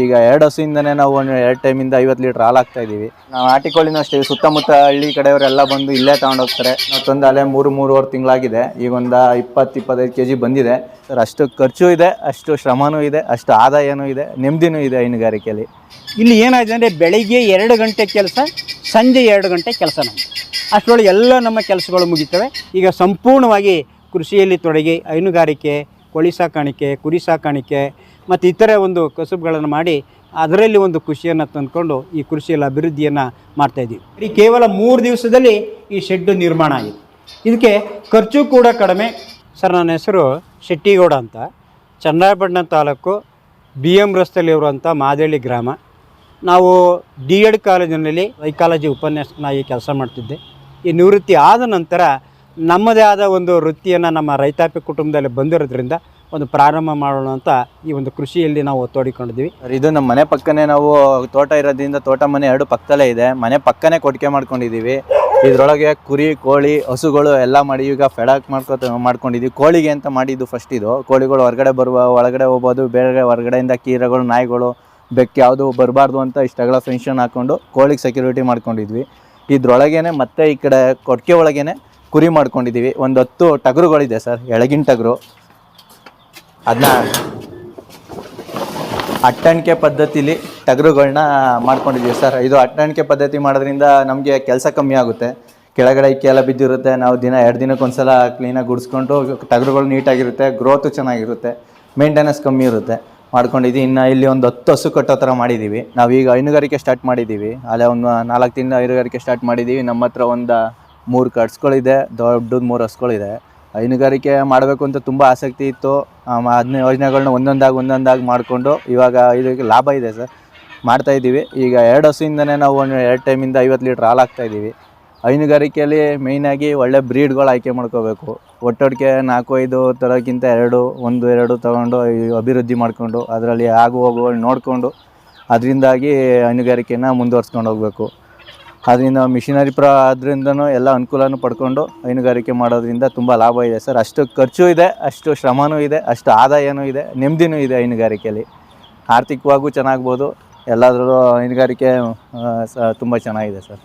ಈಗ ಎರಡು ಹಸುಯಿಂದನೇ ನಾವು ಒಂದು ಎರಡು ಟೈಮಿಂದ ಐವತ್ತು ಲೀಟ್ರ್ ಹಾಲು ಹಾಕ್ತಾ ಇದೀವಿ ನಾವು ನಾಟಿ ಕೋಳಿನೂ ಅಷ್ಟೇ ಸುತ್ತಮುತ್ತ ಹಳ್ಳಿ ಕಡೆಯವರೆಲ್ಲ ಬಂದು ಇಲ್ಲೇ ತಗೊಂಡೋಗ್ತಾರೆ ನಾವು ತಂದು ಅಲೆ ಮೂರು, ಮೂರುವರೆ ತಿಂಗಳಾಗಿದೆ. ಈಗ ಒಂದು ಇಪ್ಪತ್ತು, ಇಪ್ಪತ್ತೈದು ಕೆ ಜಿ ಬಂದಿದೆ. ಸರ್, ಅಷ್ಟು ಖರ್ಚು ಇದೆ, ಅಷ್ಟು ಶ್ರಮನೂ ಇದೆ, ಅಷ್ಟು ಆದಾಯನೂ ಇದೆ, ನೆಮ್ಮದಿನೂ ಇದೆ ಹೈನುಗಾರಿಕೆಯಲ್ಲಿ. ಇಲ್ಲಿ ಏನಾಗಿದೆ ಅಂದರೆ ಬೆಳಿಗ್ಗೆ ಎರಡು ಗಂಟೆ ಕೆಲಸ, ಸಂಜೆ ಎರಡು ಗಂಟೆ ಕೆಲಸ ನಮ್ಮದು ಅಷ್ಟರೊಳಗೆ ಎಲ್ಲ ನಮ್ಮ ಕೆಲಸಗಳು ಮುಗಿತವೆ. ಈಗ ಸಂಪೂರ್ಣವಾಗಿ ಕೃಷಿಯಲ್ಲಿ ತೊಡಗಿ ಹೈನುಗಾರಿಕೆ, ಕೋಳಿ ಸಾಕಾಣಿಕೆ, ಕುರಿ ಸಾಕಾಣಿಕೆ ಮತ್ತು ಇತರೆ ಒಂದು ಕಸುಬುಗಳನ್ನು ಮಾಡಿ ಅದರಲ್ಲಿ ಒಂದು ಖುಷಿಯನ್ನು ತಂದುಕೊಂಡು ಈ ಕೃಷಿಯಲ್ಲಿ ಅಭಿವೃದ್ಧಿಯನ್ನು ಮಾಡ್ತಾಯಿದ್ದೀವಿ ಈ ಕೇವಲ ಮೂರು ದಿವಸದಲ್ಲಿ ಈ ಶೆಡ್ಡು ನಿರ್ಮಾಣ ಆಗಿದೆ. ಇದಕ್ಕೆ ಖರ್ಚು ಕೂಡ ಕಡಿಮೆ. ಸರ್, ನನ್ನ ಹೆಸರು ಶೆಟ್ಟಿಗೌಡ ಅಂತ. ಚನ್ನರಾಯಪಟ್ಟಣ ತಾಲೂಕು ಬಿ ಎಂ ರಸ್ತೆಯಲ್ಲಿ ಇರುವಂಥ ಮಾದೇಳಿ ಗ್ರಾಮ. ನಾವು ಡಿ ಎಡ್ ಕಾಲೇಜಿನಲ್ಲಿ ವೈಕಾಲಜಿ ಉಪನ್ಯಾಸಕನಾಗಿ ಕೆಲಸ ಮಾಡ್ತಿದ್ದೆ. ಈ ನಿವೃತ್ತಿ ಆದ ನಂತರ ನಮ್ಮದೇ ಆದ ಒಂದು ವೃತ್ತಿಯನ್ನು ನಮ್ಮ ರೈತಾಪಿ ಕುಟುಂಬದಲ್ಲಿ ಬಂದಿರೋದ್ರಿಂದ ಒಂದು ಪ್ರಾರಂಭ ಮಾಡೋಣ ಅಂತ ಈ ಒಂದು ಕೃಷಿಯಲ್ಲಿ ನಾವು ತೋಡಿಕೊಂಡಿದ್ವಿ ಸರ್, ಇದು ನಮ್ಮ ಮನೆ ಪಕ್ಕನೇ ನಾವು ತೋಟ ಇರೋದ್ರಿಂದ ತೋಟ ಮನೆ ಎರಡು ಪಕ್ಕದಲ್ಲೇ ಇದೆ. ಮನೆ ಪಕ್ಕನೇ ಕೊಟ್ಟಿಗೆ ಮಾಡ್ಕೊಂಡಿದ್ದೀವಿ. ಇದರೊಳಗೆ ಕುರಿ, ಕೋಳಿ, ಹಸುಗಳು ಎಲ್ಲ ಮಾಡಿ ಈಗ ಫೆಡಾಕ್ ಮಾಡ್ಕೊತ ಮಾಡ್ಕೊಂಡಿದ್ದೀವಿ. ಕೋಳಿಗೆ ಅಂತ ಮಾಡಿದ್ದು ಫಸ್ಟ್ ಇದು. ಕೋಳಿಗಳು ಹೊರಗಡೆ ಬರುವ, ಒಳಗಡೆ ಹೋಗ್ಬೋದು, ಬೇರೆ ಹೊರಗಡೆಯಿಂದ ಕೀರಗಳು, ನಾಯಿಗಳು, ಬೆಕ್ಕು ಯಾವುದು ಬರಬಾರ್ದು ಅಂತ ಇಷ್ಟಗಳ ಫೆನ್ಷನ್ ಹಾಕ್ಕೊಂಡು ಕೋಳಿಗೆ ಸೆಕ್ಯೂರಿಟಿ ಮಾಡ್ಕೊಂಡಿದ್ವಿ. ಇದ್ರೊಳಗೇನೆ ಮತ್ತೆ ಈ ಕಡೆ ಕೊಟ್ಟಿಗೆ ಒಳಗೇನೆ ಕುರಿ ಮಾಡ್ಕೊಂಡಿದ್ದೀವಿ. ಒಂದು ಹತ್ತು ಟಗರುಗಳಿದೆ ಸರ್, ಎಳಗಿನ ಟಗರು. ಅದನ್ನ ಅಟ್ಟಣಿಕೆ ಪದ್ಧತಿಲಿ ಟಗರುಗಳನ್ನ ಮಾಡ್ಕೊಂಡಿದ್ದೀವಿ ಸರ್. ಇದು ಅಟ್ಟಣಿಕೆ ಪದ್ಧತಿ ಮಾಡೋದ್ರಿಂದ ನಮಗೆ ಕೆಲಸ ಕಮ್ಮಿ ಆಗುತ್ತೆ. ಕೆಳಗಡೆ ಇಕ್ಕೆ ಎಲ್ಲ ಬಿದ್ದಿರುತ್ತೆ. ನಾವು ದಿನ ಎರಡು ದಿನಕ್ಕೆ ಒಂದ್ಸಲ ಕ್ಲೀನಾಗಿ ಗುಡಿಸ್ಕೊಂಡು ಟಗರುಗಳು ನೀಟಾಗಿರುತ್ತೆ ಗ್ರೋತು ಚೆನ್ನಾಗಿರುತ್ತೆ ಮೇಂಟೆನೆನ್ಸ್ ಕಮ್ಮಿ ಇರುತ್ತೆ. ಮಾಡ್ಕೊಂಡಿದ್ದೀವಿ ಇನ್ನು ಇಲ್ಲಿ ಒಂದು ಹತ್ತು ಹಸು ಕಟ್ಟೋ ಥರ ಮಾಡಿದ್ದೀವಿ ನಾವು ಈಗ ಹೈನುಗಾರಿಕೆ ಸ್ಟಾರ್ಟ್ ಮಾಡಿದ್ದೀವಿ ಅಲ್ಲೇ ಒಂದು ನಾಲ್ಕು ತಿಂಗಳ ಹೈನುಗಾರಿಕೆ ಸ್ಟಾರ್ಟ್ ಮಾಡಿದ್ದೀವಿ ನಮ್ಮ ಹತ್ರ ಒಂದು ಮೂರು ಕಟ್ಸ್ಗಳಿದೆ, ದೊಡ್ಡದು ಮೂರು ಹಸುಗಳಿದೆ. ಹೈನುಗಾರಿಕೆ ಮಾಡಬೇಕು ಅಂತ ತುಂಬ ಆಸಕ್ತಿ ಇತ್ತು. ಅದನ್ನ ಯೋಜನೆಗಳನ್ನ ಒಂದೊಂದಾಗಿ ಒಂದೊಂದಾಗಿ ಮಾಡಿಕೊಂಡು ಇವಾಗ ಇದಕ್ಕೆ ಲಾಭ ಇದೆ ಸರ್. ಮಾಡ್ತಾ ಇದ್ದೀವಿ. ಈಗ ಎರಡು ಹಸುವಿಂದನೇ ನಾವು ಒಂದು ಎರಡು ಟೈಮಿಂದ ಐವತ್ತು ಲೀಟ್ರ್ ಹಾಲು ಹಾಕ್ತಾ ಇದ್ದೀವಿ. ಹೈನುಗಾರಿಕೆಯಲ್ಲಿ ಮೇಯ್ನಾಗಿ ಒಳ್ಳೆ ಬ್ರೀಡ್ಗಳು ಆಯ್ಕೆ ಮಾಡ್ಕೋಬೇಕು. ಒಟ್ಟೊಟ್ಟಿಗೆ ನಾಲ್ಕು, ಐದು ಥರಕ್ಕಿಂತ ಎರಡು, ಒಂದು, ಎರಡು ತಗೊಂಡು ಅಭಿವೃದ್ಧಿ ಮಾಡಿಕೊಂಡು, ಅದರಲ್ಲಿ ಆಗು ಹೋಗುಗಳು ನೋಡಿಕೊಂಡು, ಅದರಿಂದಾಗಿ ಹೈನುಗಾರಿಕೆನ ಮುಂದುವರ್ಸ್ಕೊಂಡು ಹೋಗಬೇಕು. ಅದರಿಂದ ಮಿಷಿನರಿ ಪ್ರ ಅದರಿಂದನೂ ಎಲ್ಲ ಅನುಕೂಲನೂ ಪಡ್ಕೊಂಡು ಹೈನುಗಾರಿಕೆ ಮಾಡೋದ್ರಿಂದ ತುಂಬ ಲಾಭ ಇದೆ ಸರ್. ಅಷ್ಟು ಖರ್ಚು ಇದೆ, ಅಷ್ಟು ಶ್ರಮನೂ ಇದೆ, ಅಷ್ಟು ಆದಾಯನೂ ಇದೆ, ನೆಮ್ಮದಿನೂ ಇದೆ ಹೈನುಗಾರಿಕೆಯಲ್ಲಿ. ಆರ್ಥಿಕವಾಗೂ ಚೆನ್ನಾಗ್ಬೋದು ಎಲ್ಲಾದರೂ ಹೈನುಗಾರಿಕೆ ಸ, ತುಂಬ ಚೆನ್ನಾಗಿದೆ ಸರ್.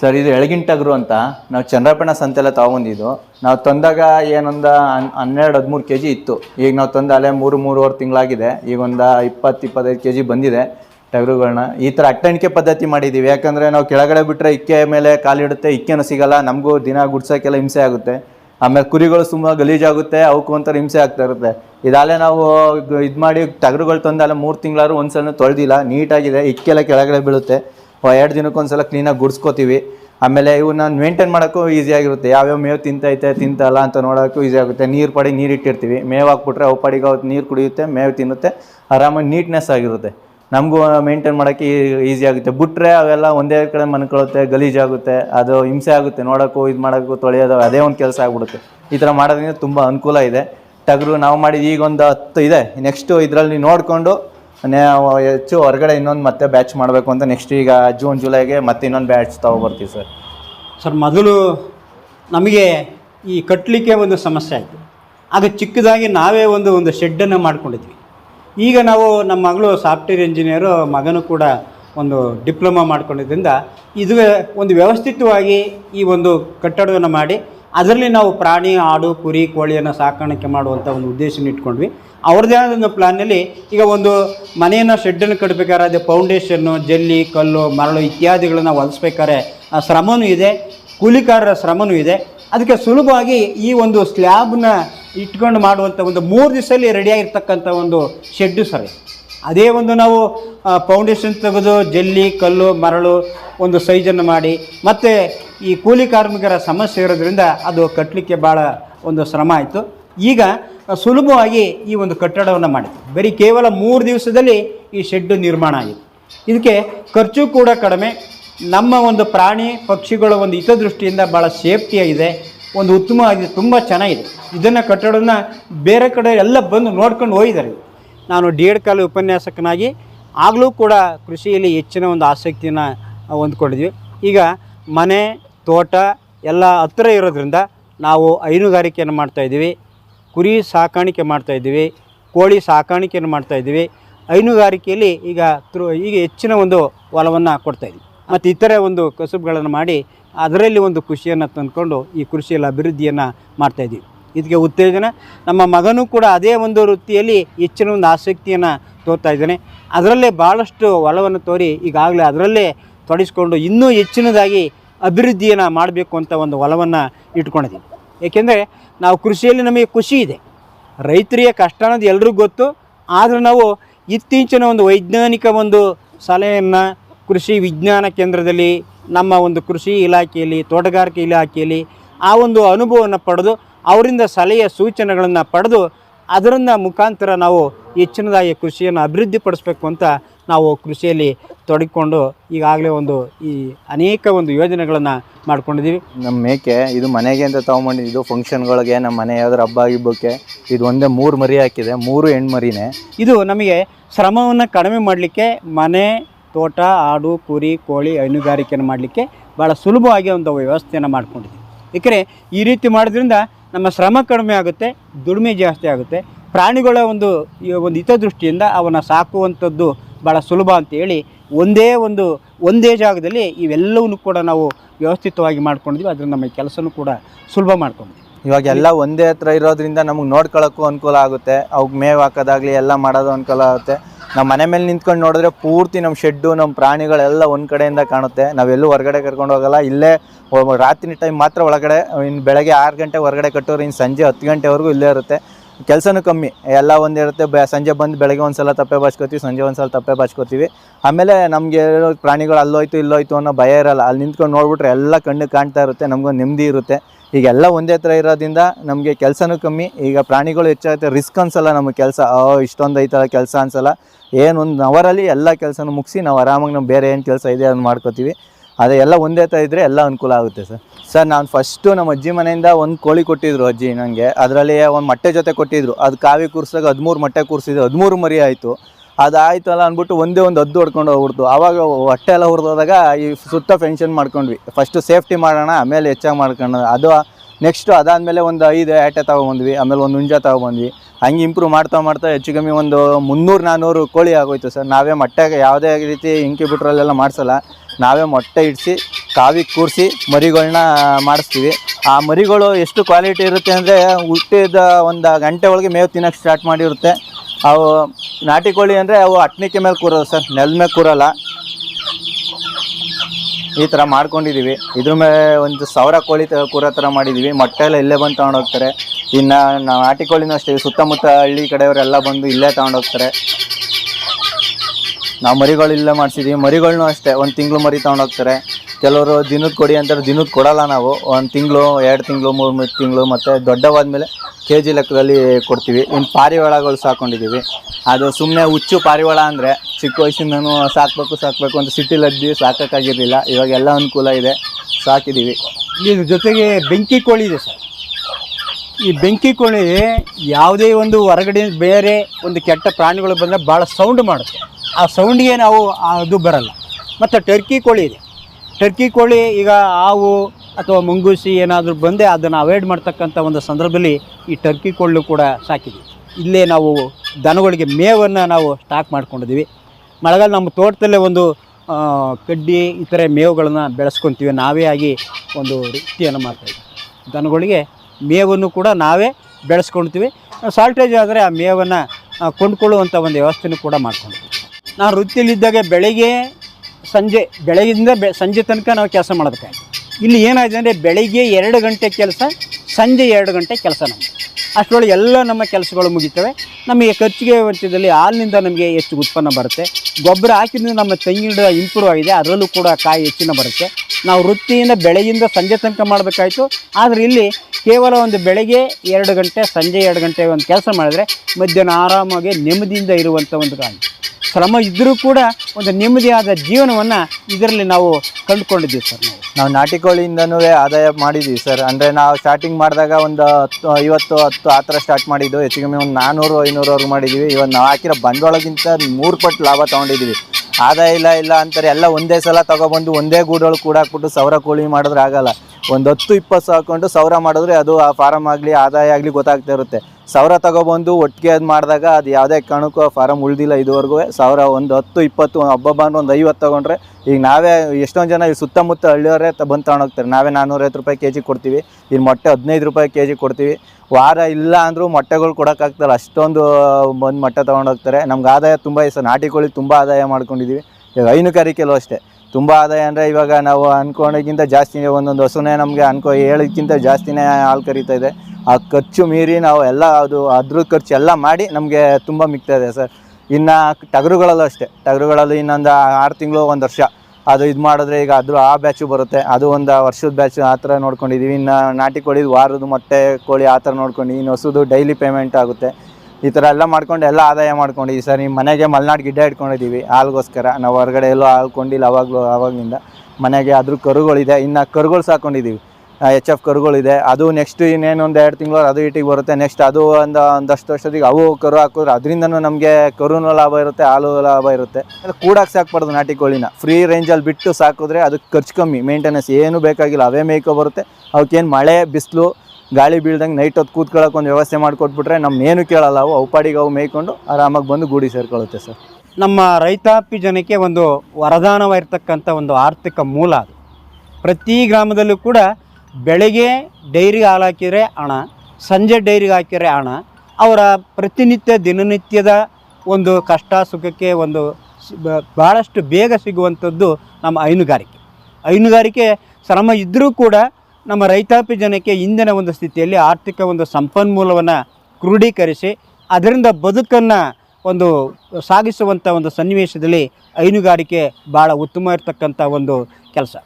ಸರ್, ಇದು ಎಳಗಿನ ಅಂತ, ನಾವು ಚಂದ್ರಪಣ ಸಂತೆಲ್ಲ ತೊಗೊಂಡಿದ್ದು ನಾವು ತಂದಾಗ ಏನೊಂದು ಹನ್- ಹನ್ನೆರಡು, ಹದಿಮೂರು ಕೆ ಜಿ ಇತ್ತು. ಈಗ ನಾವು ತಂದ ಅಲ್ಲೇ ಮೂರು, ಮೂರುವರೆ ತಿಂಗಳಾಗಿದೆ, ಈಗ ಒಂದು ಇಪ್ಪತ್ತು ಇಪ್ಪತ್ತೈದು ಕೆ ಜಿ ಬಂದಿದೆ. ಟಗರುಗಳನ್ನ ಈ ಥರ ಅಟ್ಟಣಿಕೆ ಪದ್ಧತಿ ಮಾಡಿದ್ದೀವಿ ಯಾಕಂದರೆ ನಾವು ಕೆಳಗಡೆ ಬಿಟ್ಟರೆ ಇಕ್ಕೆ ಮೇಲೆ ಕಾಲಿಡುತ್ತೆ ಇಕ್ಕೆನೂ ಸಿಗಲ್ಲ, ನಮಗೂ ದಿನ ಗುಡ್ಸೋಕ್ಕೆಲ್ಲ ಹಿಂಸೆ ಆಗುತ್ತೆ. ಆಮೇಲೆ ಕುರಿಗಳು ತುಂಬ ಗಲೀಜಾಗುತ್ತೆ, ಅವಕ್ಕೂ ಒಂಥರ ಹಿಂಸೆ ಆಗ್ತಾ ಇರುತ್ತೆ. ಇದಾಲೆ ನಾವು ಇದು ಮಾಡಿ ಟಗರುಗಳು ತಂದಲ್ಲ ಮೂರು ತಿಂಗಳಾದ್ರು ಒಂದ್ಸಲ ತೊಳೆದಿಲ್ಲ, ನೀಟಾಗಿದೆ, ಇಕ್ಕೆಲ್ಲ ಕೆಳಗಡೆ ಬೀಳುತ್ತೆ. ಎರಡು ದಿನಕ್ಕೊಂದ್ಸಲ ಕ್ಲೀನಾಗಿ ಗುಡ್ಸ್ಕೋತೀವಿ. ಆಮೇಲೆ ಇವನ್ನ ಮೇಂಟೈನ್ ಮಾಡೋಕ್ಕೂ ಈಸಿಯಾಗಿರುತ್ತೆ ಯಾವ್ಯಾವ ಮೇವು ತಿಂತೈತೆ, ತಿಂತಲ್ಲ ಅಂತ ನೋಡೋಕ್ಕೂ ಈಸಿ ಆಗುತ್ತೆ. ನೀರು ಪಡಿ ನೀರು ಇಟ್ಟಿರ್ತೀವಿ. ಮೇವು ಹಾಕ್ಬಿಟ್ರೆ ಅವು ಪಡಿಗೆ ಅವತ್ತು ನೀರು ಕುಡಿಯುತ್ತೆ, ಮೇವು ತಿನ್ನುತ್ತೆ, ಆರಾಮಾಗಿ ನೀಟ್ನೆಸ್ ಆಗಿರುತ್ತೆ. ನಮಗೂ ಮೇಂಟೈನ್ ಮಾಡೋಕ್ಕೆ ಈಸಿ ಆಗುತ್ತೆ. ಬಿಟ್ಟರೆ ಅವೆಲ್ಲ ಒಂದೇ ಕಡೆ ಮನ್ಕೊಳ್ಳುತ್ತೆ ಗಲೀಜಾಗುತ್ತೆ, ಅದು ಹಿಂಸೆ ಆಗುತ್ತೆ. ನೋಡೋಕ್ಕೂ ಇದು ಮಾಡೋಕ್ಕೂ ತೊಳೆಯೋದು ಅದೇ ಒಂದು ಕೆಲಸ ಆಗ್ಬಿಡುತ್ತೆ. ಈ ಥರ ಮಾಡೋದ್ರಿಂದ ತುಂಬ ಅನುಕೂಲ ಇದೆ. ಟಗರು ನಾವು ಮಾಡಿದ ಈಗ ಒಂದು ಹತ್ತು ಇದೆ. ನೆಕ್ಸ್ಟು ಇದರಲ್ಲಿ ನೋಡಿಕೊಂಡು ಹೆಚ್ಚು ಹೊರಗಡೆ ಇನ್ನೊಂದು ಮತ್ತೆ ಬ್ಯಾಚ್ ಮಾಡಬೇಕು ಅಂತ ನೆಕ್ಸ್ಟ್ ಈಗ ಜೂನ್ ಜುಲೈಗೆ ಮತ್ತೆ ಇನ್ನೊಂದು ಬ್ಯಾಚ್ ತೊಗೊಬರ್ತೀವಿ ಸರ್. ಸರ್, ಮೊದಲು ನಮಗೆ ಈ ಕಟ್ಟಲಿಕ್ಕೆ ಒಂದು ಸಮಸ್ಯೆ ಆಯಿತು. ಆಗ ಚಿಕ್ಕದಾಗಿ ನಾವೇ ಒಂದು ಒಂದು ಶೆಡ್ಡನ್ನು ಮಾಡ್ಕೊಂಡಿದ್ವಿ. ಈಗ ನಾವು ನಮ್ಮ ಮಗಳು ಸಾಫ್ಟ್ವೇರ್ ಇಂಜಿನಿಯರು ಮಗನೂ ಕೂಡ ಒಂದು ಡಿಪ್ಲೊಮಾ ಮಾಡ್ಕೊಂಡಿದ್ದರಿಂದ ಇದು ಒಂದು ವ್ಯವಸ್ಥಿತವಾಗಿ ಈ ಒಂದು ಕಟ್ಟಡವನ್ನು ಮಾಡಿ, ಅದರಲ್ಲಿ ನಾವು ಪ್ರಾಣಿ, ಆಡು, ಕುರಿ, ಕೋಳಿಯನ್ನು ಸಾಕಾಣಿಕೆ ಮಾಡುವಂಥ ಒಂದು ಉದ್ದೇಶನ ಇಟ್ಕೊಂಡ್ವಿ. ಅವ್ರದ್ದೇ ಆದ ಒಂದು ಪ್ಲ್ಯಾನಲ್ಲಿ ಈಗ ಒಂದು ಮನೆಯನ್ನು ಶೆಡ್ಡನ್ನು ಕಟ್ಟಬೇಕಾದ್ರೆ ಫೌಂಡೇಶನ್ನು ಜಲ್ಲಿ, ಕಲ್ಲು, ಮರಳು ಇತ್ಯಾದಿಗಳನ್ನು ಹೊಲಿಸ್ಬೇಕಾದ್ರೆ, ಆ ಶ್ರಮನೂ ಇದೆ, ಕೂಲಿಕಾರರ ಶ್ರಮನೂ ಇದೆ. ಅದಕ್ಕೆ ಸುಲಭವಾಗಿ ಈ ಒಂದು ಸ್ಲ್ಯಾಬ್ನ ಇಟ್ಕೊಂಡು ಮಾಡುವಂಥ ಒಂದು ಮೂರು ದಿವಸದಲ್ಲಿ ರೆಡಿಯಾಗಿರ್ತಕ್ಕಂಥ ಒಂದು ಶೆಡ್ಡು ಸರ್. ಅದೇ ಒಂದು ನಾವು ಫೌಂಡೇಶನ್ ತೆಗೆದು ಜಲ್ಲಿ, ಕಲ್ಲು, ಮರಳು ಒಂದು ಸೈಜನ್ನು ಮಾಡಿ, ಮತ್ತು ಈ ಕೂಲಿ ಕಾರ್ಮಿಕರ ಸಮಸ್ಯೆ ಇರೋದ್ರಿಂದ ಅದು ಕಟ್ಟಲಿಕ್ಕೆ ಭಾಳ ಒಂದು ಶ್ರಮ ಆಯಿತು. ಈಗ ಸುಲಭವಾಗಿ ಈ ಒಂದು ಕಟ್ಟಡವನ್ನು ಮಾಡಿತು ಬರೀ ಕೇವಲ ಮೂರು ದಿವಸದಲ್ಲಿ ಈ ಶೆಡ್ಡು ನಿರ್ಮಾಣ ಆಗಿದೆ ಇದಕ್ಕೆ ಖರ್ಚು ಕೂಡ ಕಡಿಮೆ. ನಮ್ಮ ಒಂದು ಪ್ರಾಣಿ, ಪಕ್ಷಿಗಳ ಒಂದು ಹಿತದೃಷ್ಟಿಯಿಂದ ಭಾಳ ಸೇಫ್ಟಿಯಾಗಿದೆ ಒಂದು ಉತ್ತಮ ಆಗಿದೆ, ತುಂಬ ಚೆನ್ನಾಗಿದೆ. ಇದನ್ನು ಕಟ್ಟಡನ ಬೇರೆ ಕಡೆ ಎಲ್ಲ ಬಂದು ನೋಡ್ಕೊಂಡು ಹೋಗಿದ್ದಾರೆ. ನಾನು ಡಿ ಎಡ್ ಕಾಲೇಜ್ ಉಪನ್ಯಾಸಕನಾಗಿ ಆಗಲೂ ಕೂಡ ಕೃಷಿಯಲ್ಲಿ ಹೆಚ್ಚಿನ ಒಂದು ಆಸಕ್ತಿಯನ್ನು ಹೊಂದ್ಕೊಂಡಿದ್ವಿ. ಈಗ ಮನೆ, ತೋಟ ಎಲ್ಲ ಹತ್ತಿರ ಇರೋದ್ರಿಂದ ನಾವು ಹೈನುಗಾರಿಕೆಯನ್ನು ಮಾಡ್ತಾಯಿದ್ದೀವಿ ಕುರಿ ಸಾಕಾಣಿಕೆ ಮಾಡ್ತಾಯಿದ್ದೀವಿ ಕೋಳಿ ಸಾಕಾಣಿಕೆಯನ್ನು ಮಾಡ್ತಾಯಿದ್ದೀವಿ ಹೈನುಗಾರಿಕೆಯಲ್ಲಿ ಈಗ ಈಗ ಹೆಚ್ಚಿನ ಒಂದು ಒಲವನ್ನು ಕೊಡ್ತಾಯಿದ್ವಿ ಮತ್ತು ಇತರೆ ಒಂದು ಕಸುಬುಗಳನ್ನು ಮಾಡಿ ಅದರಲ್ಲಿ ಒಂದು ಖುಷಿಯನ್ನು ತಂದ್ಕೊಂಡು ಈ ಕೃಷಿಯಲ್ಲಿ ಅಭಿವೃದ್ಧಿಯನ್ನು ಮಾಡ್ತಾ ಇದ್ದೀವಿ. ಇದಕ್ಕೆ ಉತ್ತೇಜನ. ನಮ್ಮ ಮಗನೂ ಕೂಡ ಅದೇ ಒಂದು ವೃತ್ತಿಯಲ್ಲಿ ಹೆಚ್ಚಿನ ಒಂದು ಆಸಕ್ತಿಯನ್ನು ತೋರ್ತಾ ಇದ್ದಾನೆ. ಅದರಲ್ಲೇ ಭಾಳಷ್ಟು ಒಲವನ್ನು ತೋರಿ ಈಗಾಗಲೇ ಅದರಲ್ಲೇ ತೊಡಗಿಸ್ಕೊಂಡು ಇನ್ನೂ ಹೆಚ್ಚಿನದಾಗಿ ಅಭಿವೃದ್ಧಿಯನ್ನು ಮಾಡಬೇಕು ಅಂತ ಒಂದು ಒಲವನ್ನು ಇಟ್ಕೊಂಡಿದ್ದೀವಿ. ಏಕೆಂದರೆ ನಾವು ಕೃಷಿಯಲ್ಲಿ ನಮಗೆ ಖುಷಿ ಇದೆ. ರೈತರಿಗೆ ಕಷ್ಟ ಅನ್ನೋದು ಎಲ್ರಿಗೂ ಗೊತ್ತು. ಆದರೂ ನಾವು ಇತ್ತೀಚಿನ ಒಂದು ವೈಜ್ಞಾನಿಕ ಒಂದು ಸಲಹೆಯನ್ನು ಕೃಷಿ ವಿಜ್ಞಾನ ಕೇಂದ್ರದಲ್ಲಿ ನಮ್ಮ ಒಂದು ಕೃಷಿ ಇಲಾಖೆಯಲ್ಲಿ ತೋಟಗಾರಿಕೆ ಇಲಾಖೆಯಲ್ಲಿ ಆ ಒಂದು ಅನುಭವವನ್ನು ಪಡೆದು ಅವರಿಂದ ಸಲಹೆಯ ಸೂಚನೆಗಳನ್ನು ಪಡೆದು ಅದರಿಂದ ಮುಖಾಂತರ ನಾವು ಹೆಚ್ಚಿನದಾಗಿ ಕೃಷಿಯನ್ನು ಅಭಿವೃದ್ಧಿಪಡಿಸ್ಬೇಕು ಅಂತ ನಾವು ಕೃಷಿಯಲ್ಲಿ ತೊಡಗಿಕೊಂಡು ಈಗಾಗಲೇ ಒಂದು ಈ ಅನೇಕ ಒಂದು ಯೋಜನೆಗಳನ್ನು ಮಾಡ್ಕೊಂಡಿದ್ದೀವಿ. ನಮ್ಮ ಮೇಕೆ ಇದು ಮನೆಗೆ ಅಂತ ತೊಗೊಂಬಂದಿದ್ದು ಫಂಕ್ಷನ್ಗಳಿಗೆ ನಮ್ಮ ಮನೆ ಯಾವ್ದಾರು ಹಬ್ಬ ಗಿಬ್ಬಕ್ಕೆ ಇದು ಒಂದೇ ಮೂರು ಮರಿ ಹಾಕಿದೆ ಮೂರು ಹೆಣ್ಣು ಮರಿನೇ ಇದು ನಮಗೆ ಶ್ರಮವನ್ನು ಕಡಿಮೆ ಮಾಡಲಿಕ್ಕೆ ಮನೆ ತೋಟ, ಆಡು, ಕುರಿ, ಕೋಳಿ ಹೈನುಗಾರಿಕೆಯನ್ನು ಮಾಡಲಿಕ್ಕೆ ಭಾಳ ಸುಲಭವಾಗಿ ಒಂದು ವ್ಯವಸ್ಥೆಯನ್ನು ಮಾಡ್ಕೊಂಡಿದ್ದೀವಿ. ಏಕೆಂದರೆ ಈ ರೀತಿ ಮಾಡೋದ್ರಿಂದ ನಮ್ಮ ಶ್ರಮ ಕಡಿಮೆ ಆಗುತ್ತೆ, ದುಡಿಮೆ ಜಾಸ್ತಿ ಆಗುತ್ತೆ. ಪ್ರಾಣಿಗಳ ಒಂದು, ಈ ಒಂದು ಹಿತದೃಷ್ಟಿಯಿಂದ ಅವನ್ನ ಸಾಕುವಂಥದ್ದು ಭಾಳ ಸುಲಭ ಅಂತೇಳಿ ಒಂದೇ ಒಂದು, ಒಂದೇ ಜಾಗದಲ್ಲಿ ಇವೆಲ್ಲವನ್ನೂ ಕೂಡ ನಾವು ವ್ಯವಸ್ಥಿತವಾಗಿ ಮಾಡ್ಕೊಂಡಿದ್ವಿ ಅದರಿಂದ ನಮ್ಮ ಕೆಲಸನೂ ಕೂಡ ಸುಲಭ ಮಾಡ್ಕೊಂಡಿದ್ವಿ ಇವಾಗ ಎಲ್ಲ ಒಂದೇ ಹತ್ರ ಇರೋದ್ರಿಂದ ನಮಗೆ ನೋಡ್ಕೊಳ್ಳೋಕ್ಕೂ ಅನುಕೂಲ ಆಗುತ್ತೆ. ಅವ್ಕೆ ಮೇವು ಹಾಕೋದಾಗಲಿ, ಎಲ್ಲ ಮಾಡೋದು ಅನುಕೂಲ ಆಗುತ್ತೆ. ನಮ್ಮ ಮನೆ ಮೇಲೆ ನಿಂತ್ಕೊಂಡು ನೋಡಿದ್ರೆ ಪೂರ್ತಿ ನಮ್ಮ ಶೆಡ್ಡು ನಮ್ಮ ಪ್ರಾಣಿಗಳೆಲ್ಲ ಒಂದು ಕಡೆಯಿಂದ ಕಾಣುತ್ತೆ. ನಾವೆಲ್ಲೂ ಹೊರಗಡೆ ಕರ್ಕೊಂಡು ಹೋಗಲ್ಲ. ಇಲ್ಲೇ ರಾತ್ರಿ ಟೈಮ್ ಮಾತ್ರ ಒಳಗಡೆ ಇನ್ನು ಬೆಳಗ್ಗೆ ಆರು ಗಂಟೆ ಹೊರಗಡೆ ಕಟ್ಟೋರು ಇನ್ನು ಸಂಜೆ ಹತ್ತು ಗಂಟೆವರೆಗೂ ಇಲ್ಲೇ ಇರುತ್ತೆ. ಕೆಲಸನೂ ಕಮ್ಮಿ. ಎಲ್ಲ ಒಂದಿರುತ್ತೆ ಬ ಸಂಜೆ ಬಂದು ಬೆಳಗ್ಗೆ ಒಂದು ಸಲ ತಪ್ಪೆ ಬಾಚ್ಕೋತೀವಿ, ಸಂಜೆ ಒಂದು ಸಲ ತಪ್ಪೆ ಬಾಚ್ಕೋತೀವಿ. ಆಮೇಲೆ ನಮಗೆ ಪ್ರಾಣಿಗಳು ಅಲ್ಲೋಯ್ತು, ಇಲ್ಲೋಯ್ತು ಅನ್ನೋ ಭಯ ಇರಲ್ಲ. ಅಲ್ಲಿ ನಿಂತ್ಕೊಂಡು ನೋಡ್ಬಿಟ್ರೆ ಎಲ್ಲ ಕಣ್ಣು ಕಾಣ್ತಾ ಇರುತ್ತೆ, ನಮಗೊಂದು ನೆಮ್ಮದಿ ಇರುತ್ತೆ. ಈಗ ಎಲ್ಲ ಒಂದೇ ಥರ ಇರೋದ್ರಿಂದ ನಮಗೆ ಕೆಲಸನೂ ಕಮ್ಮಿ. ಈಗ ಪ್ರಾಣಿಗಳು ಹೆಚ್ಚಾಗುತ್ತೆ, ರಿಸ್ಕ್ ಅನ್ಸಲ್ಲ ನಮಗೆ ಕೆಲಸ. ಇಷ್ಟೊಂದು ಐತಲ್ಲ ಕೆಲಸ ಅನ್ಸಲ್ಲ. ಏನೊಂದು ಅವರಲ್ಲಿ ಎಲ್ಲ ಕೆಲಸನೂ ಮುಗಿಸಿ ನಾವು ಆರಾಮಾಗಿ ನಾವು ಬೇರೆ ಏನು ಕೆಲಸ ಇದೆ ಅದನ್ನು ಮಾಡ್ಕೋತೀವಿ. ಅದೇ ಎಲ್ಲ ಒಂದೇ ಥರ ಇದ್ದರೆ ಎಲ್ಲ ಅನುಕೂಲ ಆಗುತ್ತೆ ಸರ್. ಸರ್, ನಾನು ಫಸ್ಟು ನಮ್ಮ ಅಜ್ಜಿ ಮನೆಯಿಂದ ಒಂದು ಕೋಳಿ ಕೊಟ್ಟಿದ್ರು ಅಜ್ಜಿ ನನಗೆ ಅದರಲ್ಲಿ ಒಂದು ಮೊಟ್ಟೆ ಜೊತೆ ಕೊಟ್ಟಿದ್ರು. ಅದು ಕಾವಿ ಕೂರ್ಸಾಗ ಹದಿಮೂರು ಮೊಟ್ಟೆ ಕೂರಿಸಿದ್ರು ಹದಿಮೂರು ಮರಿ ಆಯಿತು. ಅದಾಯ್ತಲ್ಲ ಅಂದ್ಬಿಟ್ಟು ಒಂದೇ ಒಂದು ಹದ್ದು ಹೊಡ್ಕೊಂಡು ಹೋಗ್ಬಿಡ್ತು. ಆವಾಗ ಹೊಟ್ಟೆ ಎಲ್ಲ ಹುರಿದೋದಾಗ ಈ ಸುತ್ತ ಫೆನ್ಷನ್ ಮಾಡ್ಕೊಂಡ್ವಿ. ಫಸ್ಟು ಸೇಫ್ಟಿ ಮಾಡೋಣ, ಆಮೇಲೆ ಹೆಚ್ಚಾಗಿ ಮಾಡ್ಕೊಂಡು ಅದು ನೆಕ್ಸ್ಟು ಅದಾದಮೇಲೆ ಒಂದು ಐದು ಆಟೆ ತಗೊಬಂದ್ವಿ. ಆಮೇಲೆ ಒಂದು ಹುಂಜ ತಗೊಬಂದ್ವಿ. ಹಂಗೆ ಇಂಪ್ರೂವ್ ಮಾಡ್ತಾ ಮಾಡ್ತಾ ಹೆಚ್ಚು ಕಮ್ಮಿ ಒಂದು ಮುನ್ನೂರು ನಾನ್ನೂರು ಕೋಳಿ ಆಗೋಯ್ತು ಸರ್. ನಾವೇ ಮೊಟ್ಟೆಗೆ ಯಾವುದೇ ರೀತಿ ಇಂಕ್ಯುಬಿಟ್ರಲ್ಲೆಲ್ಲ ಮಾಡಿಸಲ್ಲ. ನಾವೇ ಮೊಟ್ಟೆ ಇಡಿಸಿ, ಕಾವಿ ಕೂರಿಸಿ ಮರಿಗಳನ್ನ ಮಾಡಿಸ್ತೀವಿ. ಆ ಮರಿಗಳು ಎಷ್ಟು ಕ್ವಾಲಿಟಿ ಇರುತ್ತೆ ಅಂದರೆ ಹುಟ್ಟಿದ ಒಂದು ಗಂಟೆ ಒಳಗೆ ಮೇವು ತಿನ್ನೋಕ್ಕೆ ಸ್ಟಾರ್ಟ್ ಮಾಡಿರುತ್ತೆ. ಅವು ನಾಟಿ ಕೋಳಿ ಅಂದರೆ ಅವು ಅಟ್ನಿಕೆ ಮೇಲೆ ಕೂರೋದು ಸರ್, ನೆಲದ ಮೇಲೆ ಕೂರಲ್ಲ. ಈ ಥರ ಮಾಡ್ಕೊಂಡಿದ್ದೀವಿ ಇದ್ರ ಮೇಲೆ ಒಂದು ಸಾವಿರ ಕೋಳಿ ತ ಕೂರೋ ಥರ ಮಾಡಿದ್ದೀವಿ ಮೊಟ್ಟೆ ಎಲ್ಲ ಇಲ್ಲೇ ಬಂದು ತೊಗೊಂಡೋಗ್ತಾರೆ. ಇನ್ನು ನಾವು ನಾಟಿ ಕೋಳಿನೂ ಅಷ್ಟೇ, ಸುತ್ತಮುತ್ತ ಹಳ್ಳಿ ಕಡೆಯವರೆಲ್ಲ ಬಂದು ಇಲ್ಲೇ ತೊಗೊಂಡೋಗ್ತಾರೆ. ನಾವು ಮರಿಗಳು ಇಲ್ಲೇ ಮಾಡಿಸಿದ್ದೀವಿ ಮರಿಗಳನ್ನೂ ಅಷ್ಟೇ. ಒಂದು ತಿಂಗಳು ಮರಿ ತೊಗೊಂಡೋಗ್ತಾರೆ ಕೆಲವರು ದಿನದ ಕೊಡಿ ಅಂತಾರೆ. ದಿನಕ್ಕೆ ಕೊಡಲ್ಲ ನಾವು. ಒಂದು ತಿಂಗಳು, ಎರಡು ತಿಂಗಳು, ಮೂರು ಮೂರು ತಿಂಗಳು ಮತ್ತು ದೊಡ್ಡವಾದ ಮೇಲೆ ಕೆ ಜಿ ಲೆಕ್ಕದಲ್ಲಿ ಕೊಡ್ತೀವಿ. ಇನ್ನು ಪಾರಿವಾಳಗಳು ಸಾಕೊಂಡಿದ್ದೀವಿ ಅದು ಸುಮ್ಮನೆ ಹುಚ್ಚು ಪಾರಿವಾಳ ಅಂದರೆ ಚಿಕ್ಕ ವಯಸ್ಸಿಂದನೂ ಸಾಕಬೇಕು ಸಾಕಬೇಕು ಅಂತ ಸಿಟಿಲಿ ಅದ್ದಿ ಸಾಕೋಕ್ಕಾಗಿರಲಿಲ್ಲ. ಇವಾಗ ಎಲ್ಲ ಅನುಕೂಲ ಇದೆ. ಸಾಕಿದ್ದೀವಿ ಇದ್ರ ಜೊತೆಗೆ ಬೆಂಕಿ ಕೋಳಿ ಇದೆ ಸರ್. ಈ ಬೆಂಕಿ ಕೋಳಿ ಯಾವುದೇ ಒಂದು ಹೊರಗಡೆ ಬೇರೆ ಒಂದು ಕೆಟ್ಟ ಪ್ರಾಣಿಗಳು ಬಂದರೆ ಭಾಳ ಸೌಂಡ್ ಮಾಡುತ್ತೆ. ಆ ಸೌಂಡಿಗೆ ನಾವು ಅದು ಬರಲ್ಲ. ಮತ್ತು ಟರ್ಕಿ ಕೋಳಿ ಇದೆ. ಟರ್ಕಿ ಕೋಳಿ ಈಗ ಹಾವು ಅಥವಾ ಮಂಗೂಸಿ ಏನಾದರೂ ಬಂದೆ ಅದನ್ನು ಅವಾಯ್ಡ್ ಮಾಡ್ತಕ್ಕಂಥ ಒಂದು ಸಂದರ್ಭದಲ್ಲಿ ಈ ಟರ್ಕಿ ಕೋಳಿ ಕೂಡ ಸಾಕಿದ್ವಿ. ಇಲ್ಲೇ ನಾವು ದನಗಳಿಗೆ ಮೇವನ್ನು ನಾವು ಸ್ಟಾಕ್ ಮಾಡ್ಕೊಂಡಿದ್ದೀವಿ. ಮಳೆಗಾಲ ನಮ್ಮ ತೋಟದಲ್ಲೇ ಒಂದು ಕಡ್ಡಿ ಇತರೆ ಮೇವುಗಳನ್ನು ಬೆಳೆಸ್ಕೊತೀವಿ. ನಾವೇ ಆಗಿ ಒಂದು ವೃತ್ತಿಯನ್ನು ಮಾಡ್ತಾಯಿದ್ವಿ ದನಗಳಿಗೆ ಮೇವನ್ನು ಕೂಡ ನಾವೇ ಬೆಳೆಸ್ಕೊಳ್ತೀವಿ ಸಾಲ್ಟೇಜ್ ಆದರೆ ಆ ಮೇವನ್ನು ಕೊಂಡ್ಕೊಳ್ಳುವಂಥ ಒಂದು ವ್ಯವಸ್ಥೆನೂ ಕೂಡ ಮಾಡ್ಕೊಂಡಿದ್ವಿ ನಾನು ವೃತ್ತಿಯಲ್ಲಿದ್ದಾಗ ಬೆಳಗ್ಗೆ ಸಂಜೆ, ಬೆಳಗಿಂದ ಬೆ, ಸಂಜೆ ತನಕ ನಾವು ಕೆಲಸ ಮಾಡಬೇಕಾಯ್ತು ಇಲ್ಲಿ ಏನಾಗಿದೆ ಅಂದರೆ ಬೆಳಿಗ್ಗೆ ಎರಡು ಗಂಟೆ ಕೆಲಸ, ಸಂಜೆ ಎರಡು ಗಂಟೆ ಕೆಲಸ ನಮ್ಮದು ಅಷ್ಟರೊಳಗೆ ಎಲ್ಲ ನಮ್ಮ ಕೆಲಸಗಳು ಮುಗಿತವೆ. ನಮಗೆ ಖರ್ಚಿಗೆ ವೆಚ್ಚದಲ್ಲಿ ಹಾಲಿನಿಂದ ನಮಗೆ ಹೆಚ್ಚು ಉತ್ಪನ್ನ ಬರುತ್ತೆ. ಗೊಬ್ಬರ ಹಾಕಿದ್ರೆ ನಮ್ಮ ತೆಂಗಿನ ಇಂಪ್ರೂವ್ ಆಗಿದೆ. ಅದರಲ್ಲೂ ಕೂಡ ಕಾಯಿ ಹೆಚ್ಚಿನ ಬರುತ್ತೆ. ನಾವು ವೃತ್ತಿಯಿಂದ ಬೆಳಗಿಂದ ಸಂಜೆ ತನಕ ಮಾಡಬೇಕಾಯಿತು. ಆದರೆ ಇಲ್ಲಿ ಕೇವಲ ಒಂದು ಬೆಳಗ್ಗೆ ಎರಡು ಗಂಟೆ, ಸಂಜೆ ಎರಡು ಗಂಟೆ ಒಂದು ಕೆಲಸ ಮಾಡಿದ್ರೆ ಮಧ್ಯಾಹ್ನ ಆರಾಮಾಗಿ ನೆಮ್ಮದಿಯಿಂದ ಇರುವಂಥ ಒಂದು ಕಾಲ ಶ್ರಮ ಇದ್ದರೂ ಕೂಡ ಒಂದು ನೆಮ್ಮದಿಯಾದ ಜೀವನವನ್ನು ಇದರಲ್ಲಿ ನಾವು ಕಂಡುಕೊಂಡಿದ್ದೀವಿ ಸರ್ ನಾವು. ನಾವು ನಾಟಿ ಕೋಳಿಯಿಂದನೂ ಆದಾಯ ಮಾಡಿದ್ದೀವಿ ಸರ್. ಅಂದರೆ ನಾವು ಸ್ಟಾರ್ಟಿಂಗ್ ಮಾಡಿದಾಗ ಒಂದು ಹತ್ತು, ಐವತ್ತು, ಹತ್ತು ಆ ಥರ ಸ್ಟಾರ್ಟ್ ಮಾಡಿದ್ದು. ಹೆಚ್ಚು ಕಮ್ಮಿ ಒಂದು ನಾನ್ನೂರು ಐನೂರವರೆಗೂ ಮಾಡಿದ್ದೀವಿ. ಇವಾಗ ನಾವು ಹಾಕಿರೋ ಬಂಡವಾಳಗಿಂತ ಮೂರು ಪಟ್ಟು ಲಾಭ ತೊಗೊಂಡಿದ್ದೀವಿ. ಆದಾಯ ಇಲ್ಲ ಇಲ್ಲ ಅಂತಾರೆ. ಎಲ್ಲ ಒಂದೇ ಸಲ ತಗೊಬಂದು ಒಂದೇ ಗೂಡೊಳಗೆ ಕೂಡ ಹಾಕ್ಬಿಟ್ಟು ಸಾವಿರ ಕೋಳಿ ಮಾಡಿದ್ರೆ ಆಗಲ್ಲ. ಒಂದು ಹತ್ತು ಇಪ್ಪತ್ತು ಹಾಕೊಂಡು ಸಾವಿರ ಮಾಡಿದ್ರೆ ಅದು ಆ ಫಾರಮ್ ಆಗಲಿ, ಆದಾಯ ಆಗಲಿ ಗೊತ್ತಾಗ್ತಾ ಇರುತ್ತೆ. ಸಾವಿರ ತಗೊಬಂದು ಒಟ್ಟಿಗೆ ಅದು ಮಾಡಿದಾಗ ಅದು ಯಾವುದೇ ಕಾರಣಕ್ಕೂ ಆ ಫಾರಮ್ ಉಳ್ದಿಲ್ಲ ಇದುವರೆಗೂ. ಸಾವಿರ ಒಂದು ಹತ್ತು ಇಪ್ಪತ್ತು ಹಬ್ಬ ಒಂದು ಐವತ್ತು ತೊಗೊಂಡ್ರೆ ಈಗ ನಾವೇ ಎಷ್ಟೊಂದು ಜನ ಈ ಸುತ್ತಮುತ್ತ ಹಳ್ಳಿಯವರೇ ತ ಬಂದು ತಗೊಂಡೋಗ್ತಾರೆ. ನಾವೇ ನಾನ್ನೂರೈವತ್ತು ರೂಪಾಯಿ ಕೆ ಜಿ ಕೊಡ್ತೀವಿ. ಇಲ್ಲಿ ಮೊಟ್ಟೆ ಹದಿನೈದು ರೂಪಾಯಿ ಕೆ ಜಿ ಕೊಡ್ತೀವಿ. ವಾರ ಇಲ್ಲ ಅಂದರೂ ಮೊಟ್ಟೆಗಳು ಕೊಡೋಕ್ಕಾಗ್ತಾರೆ ಅಷ್ಟೊಂದು ಬಂದು ಮೊಟ್ಟೆ ತೊಗೊಂಡೋಗ್ತಾರೆ. ನಮ್ಗೆ ಆದಾಯ ತುಂಬ ಇಷ್ಟ ನಾಟಿ ಕೋಳಿ ತುಂಬ ಆದಾಯ ಮಾಡ್ಕೊಂಡಿದ್ದೀವಿ ಈಗ ಹೈನುಗಾರಿಕೆಯಲ್ಲೂ ಅಷ್ಟೇ. ತುಂಬ ಆದಾಯ ಅಂದರೆ ಇವಾಗ ನಾವು ಅನ್ಕೊಂಡಿಗಿಂತ ಜಾಸ್ತಿ ಒಂದೊಂದು ಹಸುನೇ ನಮಗೆ ಅನ್ಕೋ ಹೇಳೋಕ್ಕಿಂತ ಜಾಸ್ತಿನೇ ಹಾಲು ಕರೀತಾ ಇದೆ. ಆ ಖರ್ಚು ಮೀರಿ ನಾವು ಎಲ್ಲ ಅದು ಅದ್ರ ಖರ್ಚು ಎಲ್ಲ ಮಾಡಿ ನಮಗೆ ತುಂಬ ಮಿಗ್ತಾ ಇದೆ ಸರ್. ಇನ್ನು ಟಗರುಗಳಲ್ಲೂ ಅಷ್ಟೇ. ಟಗರುಗಳಲ್ಲಿ ಇನ್ನೊಂದು ಆರು ತಿಂಗಳು, ಒಂದು ವರ್ಷ. ಅದು ಇದು ಮಾಡಿದ್ರೆ ಈಗ ಅದ್ರ ಆ ಬ್ಯಾಚು ಬರುತ್ತೆ. ಅದು ಒಂದು ವರ್ಷದ ಬ್ಯಾಚ್ ಆ ಥರ ನೋಡ್ಕೊಂಡಿದ್ದೀವಿ ಇನ್ನು ನಾಟಿ ಕೋಳಿ ವಾರದ ಮೊಟ್ಟೆ ಕೋಳಿ ಆ ಥರ ನೋಡ್ಕೊಂಡು ಇನ್ನು ಹೊಸದು ಡೈಲಿ ಪೇಮೆಂಟ್ ಆಗುತ್ತೆ. ಈ ಥರ ಎಲ್ಲ ಮಾಡ್ಕೊಂಡು ಎಲ್ಲ ಆದಾಯ ಮಾಡ್ಕೊಂಡಿದ್ದೀವಿ ಸರ್ ನಿಮ್ಮ ಮನೆಗೆ ಮಲೆನಾಡು ಗಿಡ್ಡ ಇಟ್ಕೊಂಡಿದ್ದೀವಿ ಹಾಲ್ಗೋಸ್ಕರ. ನಾವು ಹೊರಗಡೆ ಎಲ್ಲೂ ಹಾಲು ಕೊಂಡಿಲ್ಲ ಅವಾಗಲೂ ಆವಾಗಲಿಂದ ಮನೆಗೆ ಅದ್ರ ಕರುಗಳಿದೆ, ಇನ್ನು ಕರುಗಳು ಸಾಕೊಂಡಿದ್ದೀವಿ ಎಚ್ ಎಫ್ ಕರುಗಳಿದೆ, ಅದು ನೆಕ್ಸ್ಟ್ ಇನ್ನೇನು ಒಂದು ಎರಡು ತಿಂಗಳು ಅದು ಇಟ್ಟಿಗೆ ಬರುತ್ತೆ ನೆಕ್ಸ್ಟ್ ಅದು ಒಂದು, ಒಂದಷ್ಟು ವರ್ಷದಿಗೆ ಅವು ಕರು ಹಾಕಿದ್ರೆ ಅದರಿಂದನೂ ನಮಗೆ ಕರುನೂ ಲಾಭ ಇರುತ್ತೆ, ಹಾಲು ಲಾಭ ಇರುತ್ತೆ. ಕೂಡಾಕ್ ಸಾಕ್ಬಾರ್ದು ನಾಟಿ ಕೋಳಿನ. ಫ್ರೀ ರೇಂಜಲ್ಲಿ ಬಿಟ್ಟು ಸಾಕಿದ್ರೆ ಅದಕ್ಕೆ ಖರ್ಚು ಕಮ್ಮಿ ಮೇಂಟೆನೆನ್ಸ್ ಏನು ಬೇಕಾಗಿಲ್ಲ, ಅವೇ ಮೇಯ್ಕೊ ಬರುತ್ತೆ. ಅವಕ್ಕೇನು ಮಳೆ, ಬಿಸಿಲು ಗಾಳಿ ಬೀಳ್ದಂಗೆ ನೈಟ್ ಹೊತ್ತು ಕೂತ್ಕೊಳ್ಳೋಕೆ ಒಂದು ವ್ಯವಸ್ಥೆ ಮಾಡಿಕೊಟ್ಬಿಟ್ರೆ ನಮ್ಮನ್ನೇನು ಕೇಳಲ್ಲ, ಅವು ಅವು ಪಾಡಿಗೆ ಅವು ಮೇಯ್ಕೊಂಡು ಆರಾಮಾಗಿ ಬಂದು ಗೂಡಿ ಸೇರ್ಕೊಳ್ಳುತ್ತೆ ಸರ್. ನಮ್ಮ ರೈತಾಪಿ ಜನಕ್ಕೆ ಒಂದು ವರದಾನವಾಗಿರ್ತಕ್ಕಂಥ ಒಂದು ಆರ್ಥಿಕ ಮೂಲ ಅದು. ಪ್ರತಿ ಗ್ರಾಮದಲ್ಲೂ ಕೂಡ ಬೆಳಗ್ಗೆ ಡೈರಿಗೆ ಹಾಲು ಹಾಕಿದರೆ ಹಣ, ಸಂಜೆ ಡೈರಿಗೆ ಹಾಕಿದರೆ ಹಣ, ಅವರ ಪ್ರತಿನಿತ್ಯ ದಿನನಿತ್ಯದ ಒಂದು ಕಷ್ಟ ಸುಖಕ್ಕೆ ಒಂದು ಭಾಳಷ್ಟು ಬೇಗ ಸಿಗುವಂಥದ್ದು ನಮ್ಮ ಹೈನುಗಾರಿಕೆ. ಹೈನುಗಾರಿಕೆ ಶ್ರಮ ಇದ್ದರೂ ಕೂಡ ನಮ್ಮ ರೈತಾಪಿ ಜನಕ್ಕೆ ಇಂದಿನ ಒಂದು ಸ್ಥಿತಿಯಲ್ಲಿ ಆರ್ಥಿಕ ಒಂದು ಸಂಪನ್ಮೂಲವನ್ನು ಕ್ರೋಢೀಕರಿಸಿ, ಅದರಿಂದ ಬದುಕನ್ನು ಒಂದು ಸಾಗಿಸುವಂಥ ಒಂದು ಸನ್ನಿವೇಶದಲ್ಲಿ ಹೈನುಗಾರಿಕೆ ಭಾಳ ಉತ್ತಮ ಇರತಕ್ಕಂಥ ಒಂದು ಕೆಲಸ.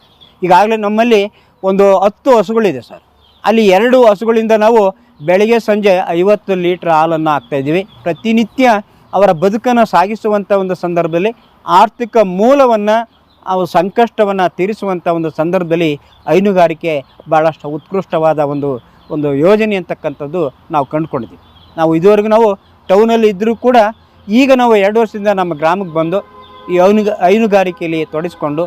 ಈಗಾಗಲೇ ನಮ್ಮಲ್ಲಿ ಒಂದು ಹತ್ತು ಹಸುಗಳಿದೆ ಸರ್. ಅಲ್ಲಿ ಎರಡು ಹಸುಗಳಿಂದ ನಾವು ಬೆಳಗ್ಗೆ ಸಂಜೆ ಐವತ್ತು ಲೀಟ್ರ್ ಹಾಲನ್ನು ಹಾಕ್ತಾಯಿದ್ದೀವಿ ಪ್ರತಿನಿತ್ಯ ಅವರ ಬದುಕನ್ನು ಸಾಗಿಸುವಂಥ ಒಂದು ಸಂದರ್ಭದಲ್ಲಿ ಆರ್ಥಿಕ ಮೂಲವನ್ನು ಅವು ಸಂಕಷ್ಟವನ್ನು ತೀರಿಸುವಂಥ ಒಂದು ಸಂದರ್ಭದಲ್ಲಿ ಹೈನುಗಾರಿಕೆ ಭಾಳಷ್ಟು ಉತ್ಕೃಷ್ಟವಾದ ಒಂದು ಒಂದು ಯೋಜನೆ ಅಂತಕ್ಕಂಥದ್ದು ನಾವು ಕಂಡುಕೊಂಡಿದ್ದೀವಿ. ನಾವು ಇದುವರೆಗೂ ನಾವು ಟೌನಲ್ಲಿ ಇದ್ದರೂ ಕೂಡ ಈಗ ನಾವು ಎರಡು ವರ್ಷದಿಂದ ನಮ್ಮ ಗ್ರಾಮಕ್ಕೆ ಬಂದು ಈ ಹೈನುಗ, ಹೈನುಗಾರಿಕೆಯಲ್ಲಿ ತೊಡಗಿಸ್ಕೊಂಡು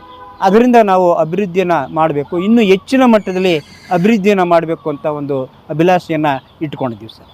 ಅದರಿಂದ ನಾವು ಅಭಿವೃದ್ಧಿಯನ್ನು ಮಾಡಬೇಕು. ಇನ್ನೂ ಹೆಚ್ಚಿನ ಮಟ್ಟದಲ್ಲಿ ಅಭಿವೃದ್ಧಿಯನ್ನು ಮಾಡಬೇಕು ಅಂತ ಒಂದು ಅಭಿಲಾಷೆಯನ್ನು ಇಟ್ಕೊಂಡಿದ್ದೀವಿ ಸರ್.